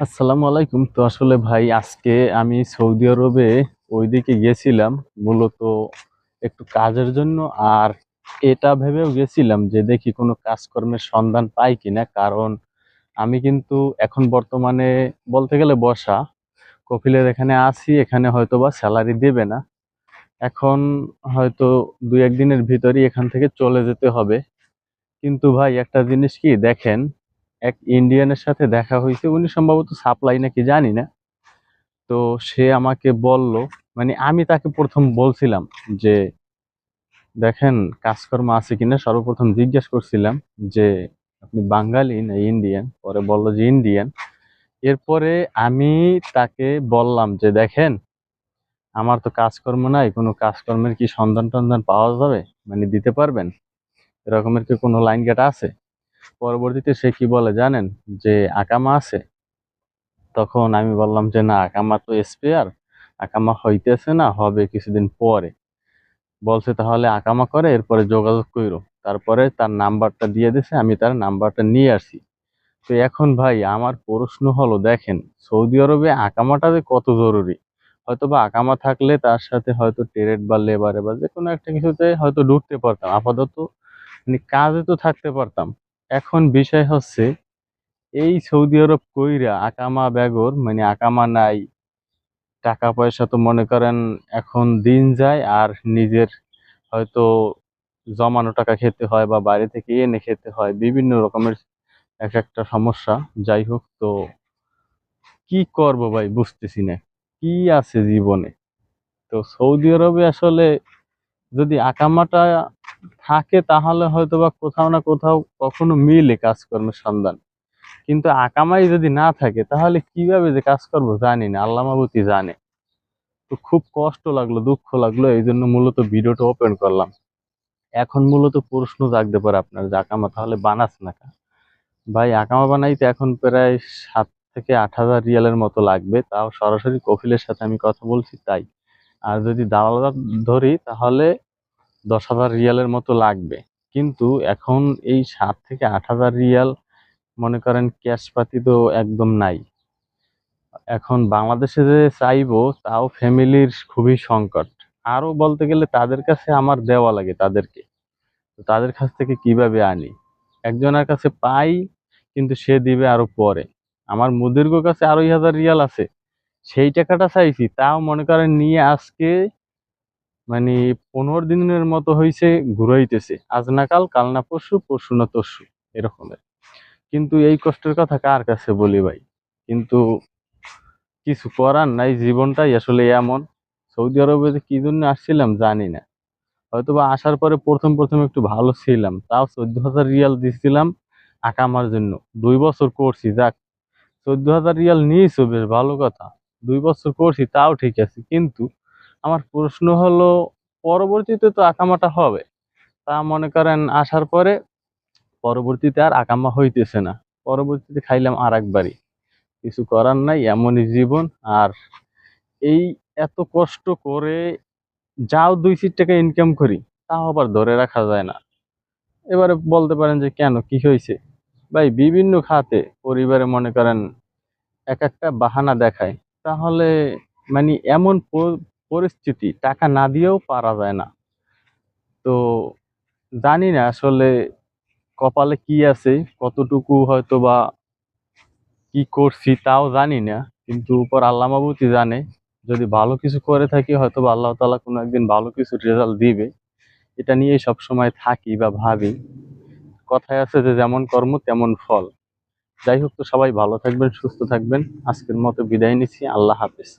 আসসালামু আলাইকুম। তো আসলে ভাই, আজকে আমি সৌদি আরবে ওইদিকে গেছিলাম, মূলত একটু কাজের জন্য, আর এটা ভেবেও গেছিলাম যে দেখি কোনো কাজকর্মের সন্ধান পাই কিনা, কারণ আমি কিন্তু এখন বর্তমানে বলতে গেলে বসা, কফিলের এখানে আছি, এখানে হয়তো বা স্যালারি দেবে না। এখন হয়তো দুই, একদিনের ভিতরেই এখান থেকে চলে যেতে হবে। কিন্তু ভাই, একটা জিনিস কি, দেখেন এক ইন্ডিয়ানের সাথে দেখা হয়েছে। উনি সম্ভবত সাপ্লাই নাকি জানি না। তো সে আমাকে বলল মানে আমি তাকে প্রথম বলছিলাম যে, দেখেন, কাজকর্ম আছে কিনা? সর্বপ্রথম জিজ্ঞেস করছিলাম যে, আপনি বাঙালি না ইন্ডিয়ান পরে বলল যে ইন্ডিয়ান এরপরে আমি তাকে বললাম যে, দেখেন, আমার তো কাজকর্ম নাই, কোনো কাজকর্মের কি সন্ধান টন্ধান পাওয়া যাবে? মানে দিতে পারবেন? এরকমের কি কোনো লাইন গেট আছে? পরবর্তীতে সে কি বলে জানেন? যে আকামা আছে। তখন আমি বললাম যে, না, আকামা তো স্পেয়ার। আকামা হইতেছে না, হবে কিছুদিন পরে। বলছে, তাহলে আকামা করে, এরপরে যোগাযোগ কইরো। তারপরে তার নাম্বারটা দিয়ে দিছে, আমি তার নাম্বারটা নিয়ে আসি। তো এখন ভাই, আমার প্রশ্ন হলো, দেখেন, সৌদি আরবে আকামাটা যে কত জরুরি? হয়তো বা আকামা থাকলে তার সাথে হয়তো ট্রেড বা লেবারে বা যে কোনো একটা কিছুতে হয়তো ঢুকতে পারতাম। আপাতত মানে কাজে তো থাকতে পারতাম। এখন বিষয় হচ্ছে, এই সৌদি আরব কইরা আকামা বেগর মানে আকামা নাই, টাকা পয়সা তো মনে করেন এখন দিন যায় আর নিজের হয়তো জমানো টাকা খেতে হয় বা বাইরে থেকে এনে খেতে হয়, বিভিন্ন রকমের এক একটা সমস্যা। যাই হোক, তো কি করব ভাই, বুঝতেছি না, কি আছে জীবনে? তো সৌদি আরবে আসলে যদি আকামাটা থাকে তাহলে হয়তো বা কোথাও না কোথাও কখনো মিলে কাজকর্মের সন্ধান। কিন্তু আকামাই যদি না থাকে, তাহলে কীভাবে যে কাজ করব জানি না আল্লাহ মাবুতি জানে। তো খুব কষ্ট লাগল, দুঃখ লাগল এই জন্য মূলত ভিডিওটা ওপেন করলাম। এখন মূলত প্রশ্ন জাগতে পারে আপনার যে, আকামা তাহলে বানাস না? ভাই, আকামা বানাইতে এখন প্রায় সাত থেকে আট হাজার রিয়ালের মতো লাগবে। তাও সরাসরি কফিলের সাথে আমি কথা বলছি, তাই। আর যদি দালাল ধরি, তাহলে দশ হাজার রিয়ালের মতো লাগবে। কিন্তু এখন এই সাত থেকে আট হাজার রিয়াল, মনে করেন ক্যাশ পাতি তো একদম নাই। এখন বাংলাদেশে যে চাইব, তাও ফ্যামিলির খুবই সংকট। আরও বলতে গেলে তাদের কাছে আমার দেওয়া লাগে তাদেরকে। তাদের কাছ থেকে কীভাবে আনি? একজনের কাছে পাই, কিন্তু সে দিবে আরও পরে। আমার মুদির্গ কাছে আড়াই হাজার রিয়াল আছে। সেই টাকাটা চাইছি, তাও মনে করেন নিয়ে আজকে মানে পনেরো দিনের মতো হয়েছে ঘুরাইতেছে। আজ না কাল কাল না পরশু পরশু না তরশু, এরকমের। কিন্তু এই কষ্টের কথা কার কাছে বলি ভাই? কিন্তু কিছু করার নাই, জীবনটাই আসলে এমন। সৌদি আরবে কি জন্য আসছিলাম জানি না। হয়তো বা আসার পরে প্রথম প্রথম একটু ভালো ছিলাম, তাও চোদ্দ হাজার রিয়াল দিছিলাম আকামার জন্য। দুই বছর করছি, যাক। চোদ্দ হাজার রিয়াল নিয়েছো, বেশ ভালো কথা। দুই বছর করছি, তাও ঠিক আছে। কিন্তু আমার প্রশ্ন হলো, পরবর্তীতে তো আকামাটা হবে। তা মনে করেন আসার পরে পরবর্তীতে আর আকামা হইতেছে না। পরবর্তীতে খাইলাম আর একবারই কিছু করার নাই, এমনই জীবন। আর এই এত কষ্ট করে যাও দুই সিট টাকা ইনকাম করি, তাও আবার ধরে রাখা যায় না। এবারে বলতে পারেন যে, কেন? কি হয়েছে ভাই, বিভিন্ন খাতে পরিবারে মনে করেন এক একটা বাহানা দেখায়। তাহলে মানে এমন পরিস্থিতি, টাকা না দিয়েও পারা যায় না। তো জানি না আসলে কপালে কি আছে, কতটুকু হয়তো বা কি করছি তাও জানি না, কিন্তু উপর আল্লাহ মাবুতি জানে, যদি ভালো কিছু করে থাকি হয়তো বা আল্লাহ তালা কোনো একদিন ভালো কিছু রেজাল্ট দিবে। এটা নিয়েই সব সময় থাকি বা ভাবি। কথায় আছে যে যেমন কর্ম তেমন ফল। যাই হোক তো সবাই ভালো থাকবেন, সুস্থ থাকবেন। আজকের মতো বিদায় নিচ্ছি, আল্লাহ হাফেজ।